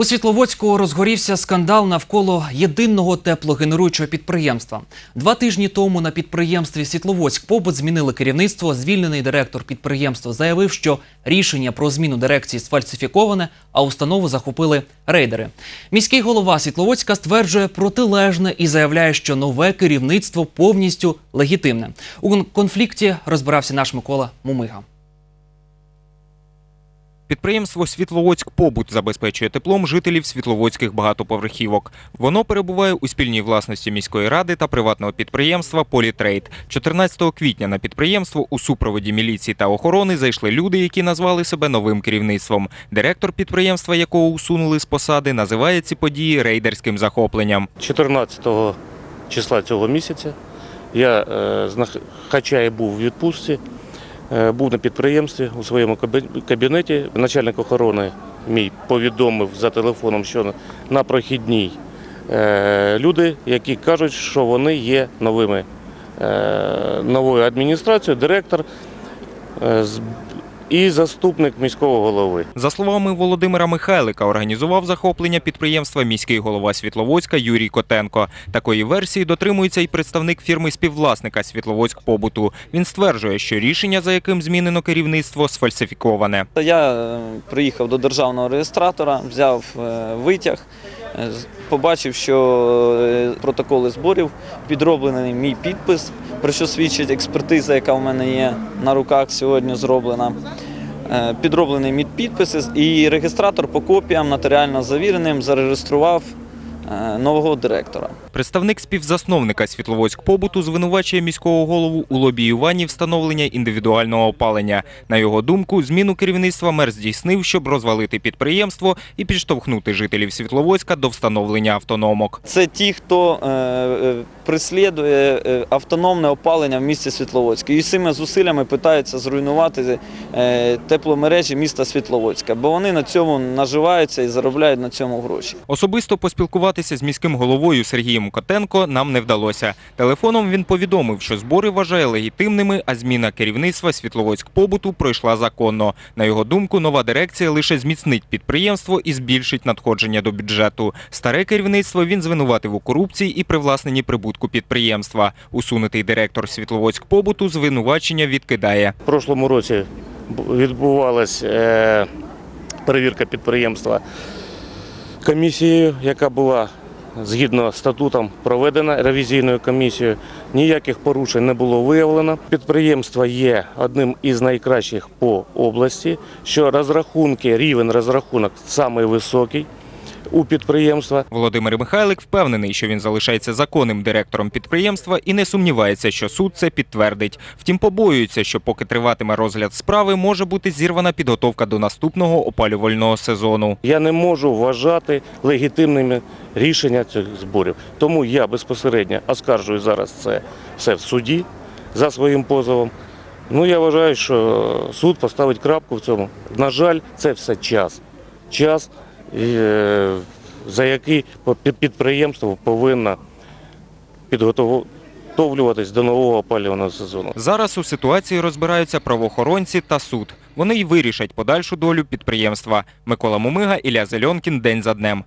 У Світловодську розгорівся скандал навколо єдиного теплогенеруючого підприємства. Два тижні тому на підприємстві Світловодськ побут змінили керівництво. Звільнений директор підприємства заявив, що рішення про зміну дирекції сфальсифіковане, а установу захопили рейдери. Міський голова Світловодська стверджує протилежне і заявляє, що нове керівництво повністю легітимне. У конфлікті розбирався наш Микола Мумига. Підприємство Світловодськ Побут забезпечує теплом жителів світловодських багатоповерхівок. Воно перебуває у спільній власності міської ради та приватного підприємства Політрейд. 14 квітня на підприємство у супроводі міліції та охорони зайшли люди, які назвали себе новим керівництвом. Директор підприємства, якого усунули з посади, називає ці події рейдерським захопленням. 14 числа цього місяця я, е, і був у відпустці, був на підприємстві у своєму кабінеті. Начальник охорони мій повідомив за телефоном, що на прохідній е, люди, які кажуть, що вони є новими е, новою адміністрацією, директор е, і заступник міського голови. За словами Володимира Михайлика, організував захоплення підприємства міський голова Світловодська Юрій Котенко. Такої версії дотримується і представник фірми співвласника Світловодськ побуту. Він стверджує, що рішення, за яким змінено керівництво, сфальсифіковане. Я е, приїхав до державного реєстратора, взяв е, витяг, е, побачив, що протоколи зборів підроблений мій підпис, про що свідчить експертиза, яка в мене є на руках сьогодні зроблена. Е, Підроблений мій підпис і реєстратор по копіям нотаріально завіреним зареєстрував нового директора. Представник співзасновника Світловодськ побуту звинувачує міського голову у лобіюванні встановлення індивідуального опалення. На його думку, зміну керівництва мер здійснив, щоб розвалити підприємство і підштовхнути жителів Світловодська до встановлення автономок. Це ті, хто е, е, преслідує е, автономне опалення в місті Світловодське. І цими зусиллями питаються зруйнувати е, тепломережі міста Світловодська, бо вони на цьому наживаються і заробляють на цьому гроші. Особисто поспілкуватися з міським головою Сергієм Котенко нам не вдалося. Телефоном він повідомив, що збори вважає легітимними, а зміна керівництва Світловодськ побуту пройшла законно. На його думку, нова дирекція лише зміцнить підприємство і збільшить надходження до бюджету. Старе керівництво він звинуватив у корупції і привласненні прибутку підприємства. Усунутий директор Світловодськ побуту звинувачення відкидає. В прошлому році бу- відбувалась е, перевірка підприємства комісією, яка була згідно статутом проведена ревізійною комісією. Ніяких порушень не було виявлено. Підприємство є одним із найкращих по області, що розрахунки, рівень розрахунок самий високий у підприємства. Володимир Михайлик впевнений, що він залишається законним директором підприємства і не сумнівається, що суд це підтвердить. Втім, побоюється, що поки триватиме розгляд справи, може бути зірвана підготовка до наступного опалювального сезону. Я не можу вважати легітимними рішення цих зборів. Тому я безпосередньо оскаржую зараз це все в суді за своїм позовом. Ну я вважаю, що суд поставить крапку в цьому. На жаль, це все час. Час, е, за який підприємство повинно підготовлюватись до нового опалювального сезону. Зараз у ситуації розбираються правоохоронці та суд. Вони й вирішать подальшу долю підприємства. Микола Мумига, Ілля Зельонкін. День за днем.